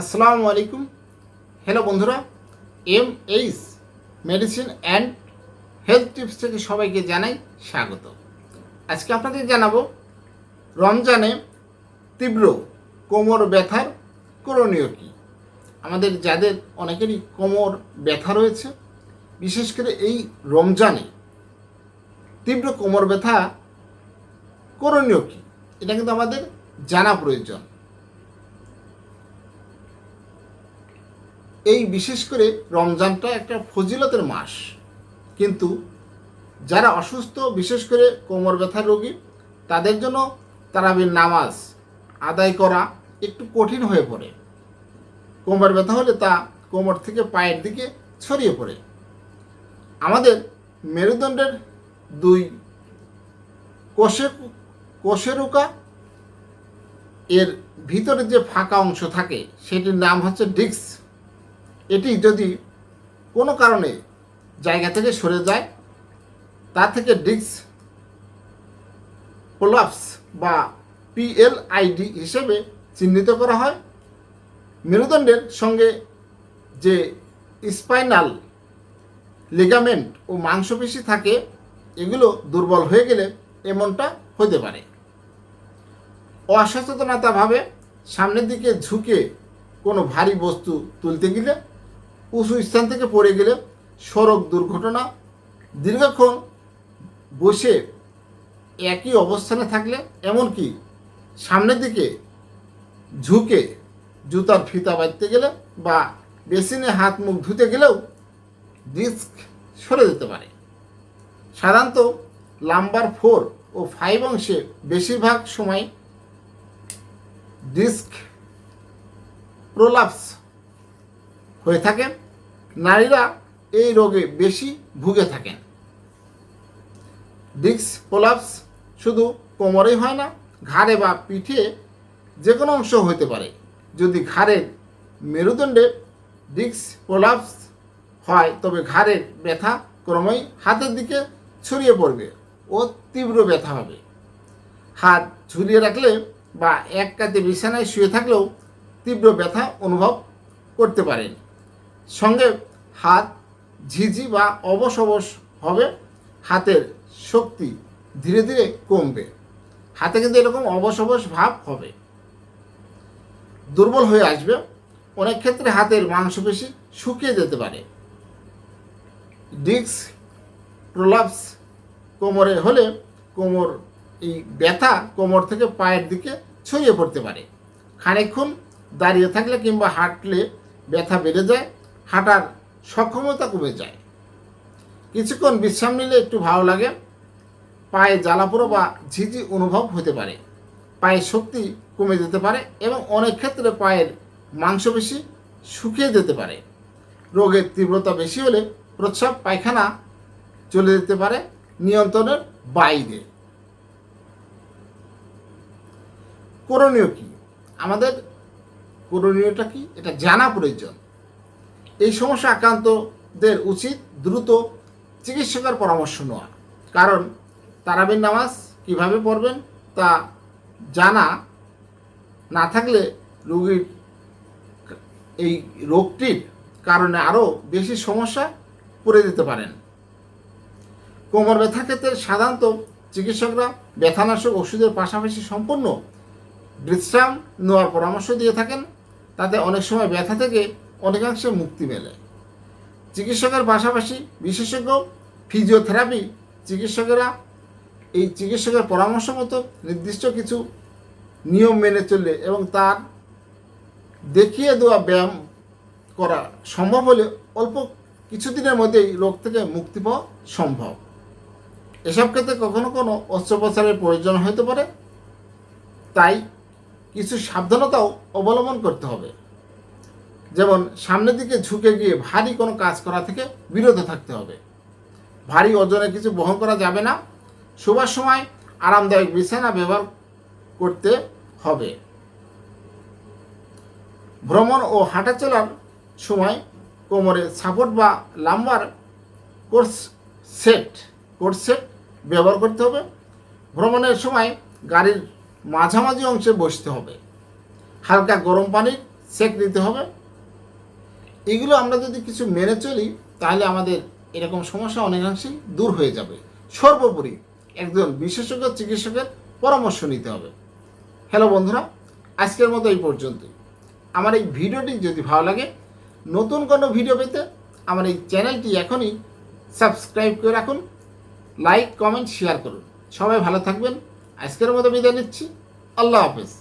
আসসালামু আলাইকুম। হ্যালো বন্ধুরা M H medicine and health tips থেকে সবাইকে জানাই স্বাগত। আজকে আপনাদের জানাব, রমজানে তীব্র কোমর ব্যথার করণীয় কী? আমাদের যাদের অনেকেরই কোমর ব্যথা রয়েছে, বিশেষ করে এই রমজানে তীব্র কোমর ব্যথা করণীয় কী? এটা কিন্তু আমাদের জানা প্রয়োজন। এই বিশেষ করে রমজানটা একটা ফজিলতের মাস। কিন্তু যারা অসুস্থ, বিশেষ করে কোমর ব্যথার রোগী, তাদের জন্য তারাবির নামাজ আদায় করা একটু কঠিন হয়ে পড়ে। কোমর ব্যথা হলে তা কোমর থেকে পায়ের দিকে ছড়িয়ে পড়ে। আমাদের মেরুদণ্ডের দুই কোষে কোষেরুকা, এর ভিতরে যে ফাঁকা অংশ থাকে, সেটির নাম হচ্ছে ডিস্ক। এটি যদি কোনো কারণে জায়গা থেকে সরে যায়, তা থেকে ডিস্ক প্রলাপস বা পিএলআইডি হিসেবে চিহ্নিত করা হয়। মেরুদণ্ডের সঙ্গে যে স্পাইনাল লিগামেন্ট ও মাংসপেশি থাকে, এগুলো দুর্বল হয়ে গেলে এমনটা হতে পারে। অসচেতনতাভাবে সামনের দিকে ঝুঁকে কোনো ভারী বস্তু তুলতে গেলে উঁচু স্থান থেকে পড়ে গেলে সড়ক দুর্ঘটনা, দীর্ঘক্ষণ বসে একই অবস্থানে থাকলে এমনকি সামনের দিকে ঝুঁকে জুতার ফিতা বাঁধতে গেলে বা বেসিনে হাত মুখ ধুতে গেলেও ডিস্ক সরে যেতে পারে। সাধারণত লাম্বার ফোর ও ফাইভ অংশে বেশিরভাগ সময় ডিস্ক প্রোলাপস হয়ে থাকে। নারীরা এই রোগে বেশি ভুগে থাকেন। ডিস্ক প্রোলাপস শুধু কোমরেই হয় না, ঘাড়ে বা পিঠে যে কোনো অংশ হতে পারে। যদি ঘাড়ের মেরুদণ্ডে ডিস্ক প্রোলাপস হয়, তবে ঘাড়ের ব্যথা ক্রমেই হাতের দিকে ছড়িয়ে পড়বে ও তীব্র ব্যথা হবে। হাত ঝুলিয়ে রাখলে বা এক কাতে বিছানায় শুয়ে থাকলেও তীব্র ব্যথা অনুভব করতে পারেন। সঙ্গে হাত ঝিঝি বা অবশ অবশ হবে, হাতের শক্তি ধীরে ধীরে কমবে। হাতে কিন্তু এরকম অবশ অবশ ভাব হবে। দুর্বল হয়ে আসবে। অনেক ক্ষেত্রে হাতের মাংসপেশি শুকিয়ে যেতে পারে। ডিস্ক প্রলাপস কোমরে হলে কোমর, এই ব্যথা কোমর থেকে পায়ের দিকে ছড়িয়ে পড়তে পারে। খানিকক্ষণ দাঁড়িয়ে থাকলে কিংবা হাঁটলে ব্যথা বেড়ে যায় হাঁটার সক্ষমতা কমে যায়। কিছুক্ষণ বিশ্রাম নিলে একটু ভালো লাগে। পায়ে জ্বালাপোড়ো বা ঝিঝি অনুভব হতে পারে। পায়ের শক্তি কমে যেতে পারে এবং অনেক ক্ষেত্রে পায়ের মাংসপেশি শুকিয়ে যেতে পারে। রোগের তীব্রতা বেশি হলে প্রস্রাব পায়খানা চলে যেতে পারে নিয়ন্ত্রণের বাইরে। করণীয় কি? আমাদের করণীয়টা কি? এটা জানা প্রয়োজন। এই সমস্যা আক্রান্তদের উচিত দ্রুত চিকিৎসকের পরামর্শ নেওয়া। কারণ তারাবির নামাজ কীভাবে পড়বেন তা জানা না থাকলে রোগীর এই রোগটির কারণে আরও বেশি সমস্যা পড়ে দিতে পারেন। কোমর ব্যথা ক্ষেত্রে সাধারণত চিকিৎসকরা ব্যথানাশক ওষুধের পাশাপাশি সম্পূর্ণ বিশ্রাম নেওয়ার পরামর্শ দিয়ে থাকেন। তাতে অনেক সময় ব্যথা থেকে অনেকাংশে মুক্তি মেলে। চিকিৎসকের পাশাপাশি বিশেষজ্ঞ ফিজিওথেরাপি চিকিৎসকেরা এই চিকিৎসকের পরামর্শ মতো নির্দিষ্ট কিছু নিয়ম মেনে চললে এবং তার দেখিয়ে দেওয়া ব্যায়াম করা সম্ভব হলে অল্প কিছুদিনের মধ্যেই রোগ থেকে মুক্তি পাওয়া সম্ভব। এসব ক্ষেত্রে কখনো কোনো অস্ত্রোপচারের প্রয়োজন হতে পারে। তাই কিছু সাবধানতাও অবলম্বন করতে হবে। যেমন সামনের দিকে ঝুঁকে গিয়ে ভারী কোনো কাজ করা থেকে বিরত থাকতে হবে। ভারী ওজনে কিছু বহন করা যাবে না। শোবার সময় আরামদায়ক বিছানা ব্যবহার করতে হবে। ভ্রমণ ও হাঁটা চলার সময় কোমরে সাপোর্ট বা lumbar corset corset ব্যবহার করতে হবে। ভ্রমণের সময় গাড়ির মাঝামাঝি অংশে বসতে হবে। হালকা গরম পানির সেক নিতে হবে। এগুলো আমরা যদি কিছু মেনে চলি, তাহলে আমাদের এরকম সমস্যা অনেকাংশেই দূর হয়ে যাবে। সর্বোপরি একজন বিশেষজ্ঞ চিকিৎসকের পরামর্শ নিতে হবে। হ্যালো বন্ধুরা, আজকের মতো এই পর্যন্তই। আমার এই ভিডিওটি যদি ভালো লাগে, নতুন কোনো ভিডিও পেতে আমার এই চ্যানেলটি এখনই সাবস্ক্রাইব করে রাখুন, লাইক, কমেন্ট, শেয়ার করুন। সবাই ভালো থাকবেন। আজকের মতো বিদায় নিচ্ছি। আল্লাহ হাফেজ।